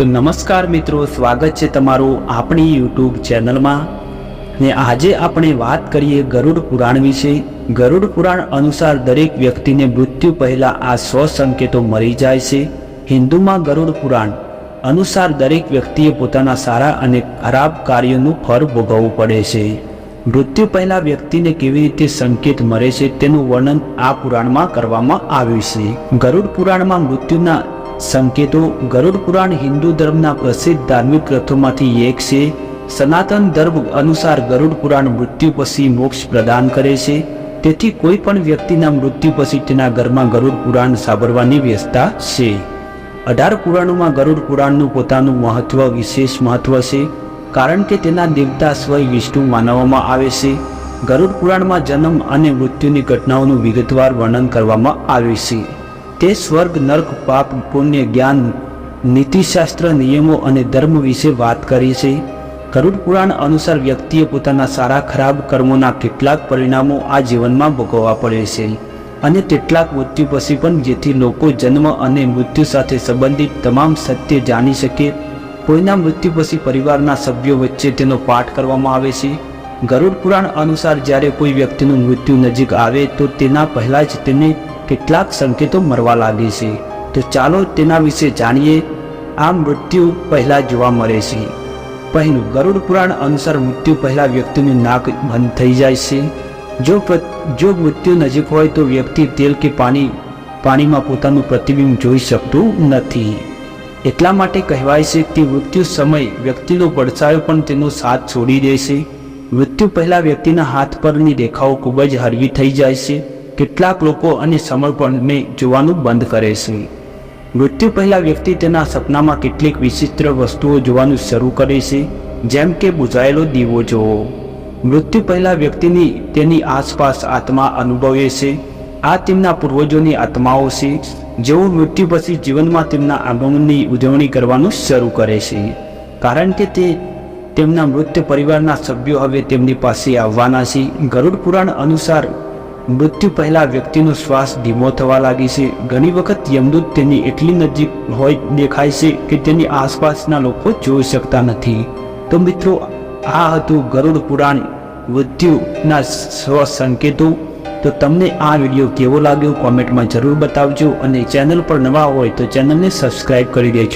તો નમસ્કાર મિત્રો, સ્વાગત છે તમારું આપણી યુટ્યુબ ચેનલમાં. ને આજે આપણે વાત કરીએ ગરુડ પુરાણ વિશે. ગરુડ પુરાણ અનુસાર દરેક વ્યક્તિને મૃત્યુ પહેલાં આ સો સંકેતો મળી જાય છે. હિન્દુમાં ગરુડ પુરાણ અનુસાર દરેક વ્યક્તિએ પોતાના સારા અને ખરાબ કાર્યોનું ફળ ભોગવવું પડે છે. મૃત્યુ પહેલાં વ્યક્તિને કેવી રીતે સંકેત મળે છે તેનું વર્ણન આ પુરાણમાં કરવામાં આવ્યું છે. ગરુડ પુરાણમાં મૃત્યુના સંકેતો ગરુડ પુરાણ હિન્દુ ધર્મના પ્રસિદ્ધ ધાર્મિક ગ્રંથોમાંથી એક છે. સનાતન ધર્મ અનુસાર ગરુડ પુરાણ મૃત્યુ પછી મોક્ષ પ્રદાન કરે છે. તેથી કોઈ પણ વ્યક્તિના મૃત્યુ પછી તેના ઘરમાં ગરુડ પુરાણ સાંભળવાની વ્યવસ્થા છે. અઢાર પુરાણોમાં ગરુડ પુરાણનું પોતાનું મહત્વ, વિશેષ મહત્વ છે. કારણ કે તેના દેવતા સ્વય વિષ્ણુ માનવામાં આવે છે. ગરુડ પુરાણમાં જન્મ અને મૃત્યુની ઘટનાઓનું વિગતવાર વર્ણન કરવામાં આવ્યું છે. તે સ્વર્ગ, નર્ક, પાપ, પુણ્ય, જ્ઞાન, નીતિશાસ્ત્ર, નિયમો અને ધર્મ વિશે વાત કરી છે. ગરુડ પુરાણ અનુસાર વ્યક્તિએ પોતાના સારા, ખરાબ કર્મોના કેટલાક પરિણામો આ જીવનમાં ભોગવવા પડે છે અને કેટલાક મૃત્યુ પછી પણ જેથી લોકો જન્મ અને મૃત્યુ સાથે સંબંધિત તમામ સત્ય જાણી શકે. કોઈના મૃત્યુ પછી પરિવારના સભ્યો વચ્ચે તેનો પાઠ કરવામાં આવે છે. ગરુડ પુરાણ અનુસાર જ્યારે કોઈ વ્યક્તિનું મૃત્યુ નજીક આવે તો તેના પહેલાં જ તેને કેટલાક સંકેતો મળવા લાગે છે. તો ચાલો તેના વિશે જાણીએ. આ મૃત્યુ પહેલાં જોવા મળે છે. પહેલું ગરુડ પુરાણ અનુસાર મૃત્યુ પહેલાં વ્યક્તિનું નાક બંધ થઈ જાય છે. જો જો મૃત્યુ નજીક હોય તો વ્યક્તિ તેલ કે પાણી, પાણીમાં પોતાનું પ્રતિબિંબ જોઈ શકતું નથી. એટલા માટે કહેવાય છે કે મૃત્યુ સમય વ્યક્તિનો પડછાયો પણ તેનો સાથ છોડી દે છે. મૃત્યુ પહેલાં વ્યક્તિના હાથ પરની રેખાઓ ખૂબ જ હળવી થઈ જાય છે. કેટલાક લોકો અને સમર્પણને જોવાનું બંધ કરે છે. મૃત્યુ પહેલાં વ્યક્તિ તેના સપનામાં કેટલીક વિચિત્ર વસ્તુઓ જોવાનું શરૂ કરે છે, જેમ કે બુઝાયેલો દીવો જોવો. મૃત્યુ પહેલાં વ્યક્તિની તેની આસપાસ આત્મા અનુભવે છે. આ તેમના પૂર્વજોની આત્માઓ છે, જેઓ મૃત્યુ પછી જીવનમાં તેમના આગમનની ઉજવણી કરવાનું શરૂ કરે છે. કારણ કે તે તેમના મૃત્યુ પરિવારના સભ્યો હવે તેમની પાસે આવવાના છે. ગરુડ પુરાણ અનુસાર મૃત્યુ પહેલા વ્યક્તિનો શ્વાસ ધીમો થવા લાગે છે. ઘણી વખત યમદૂત તેની એટલી નજીક હોય દેખાય છે કે તેની આસપાસના લોકો જોઈ શકતા નથી. તો મિત્રો, આ હતું ગરુડ પુરાણ મૃત્યુના સ્વ સંકેતો. તો તમને આ વીડિયો કેવો લાગ્યો? કોમેન્ટમાં જરૂર બતાવજો અને ચેનલ પર નવા હોય તો ચેનલને સબસ્ક્રાઇબ કરી દેજો.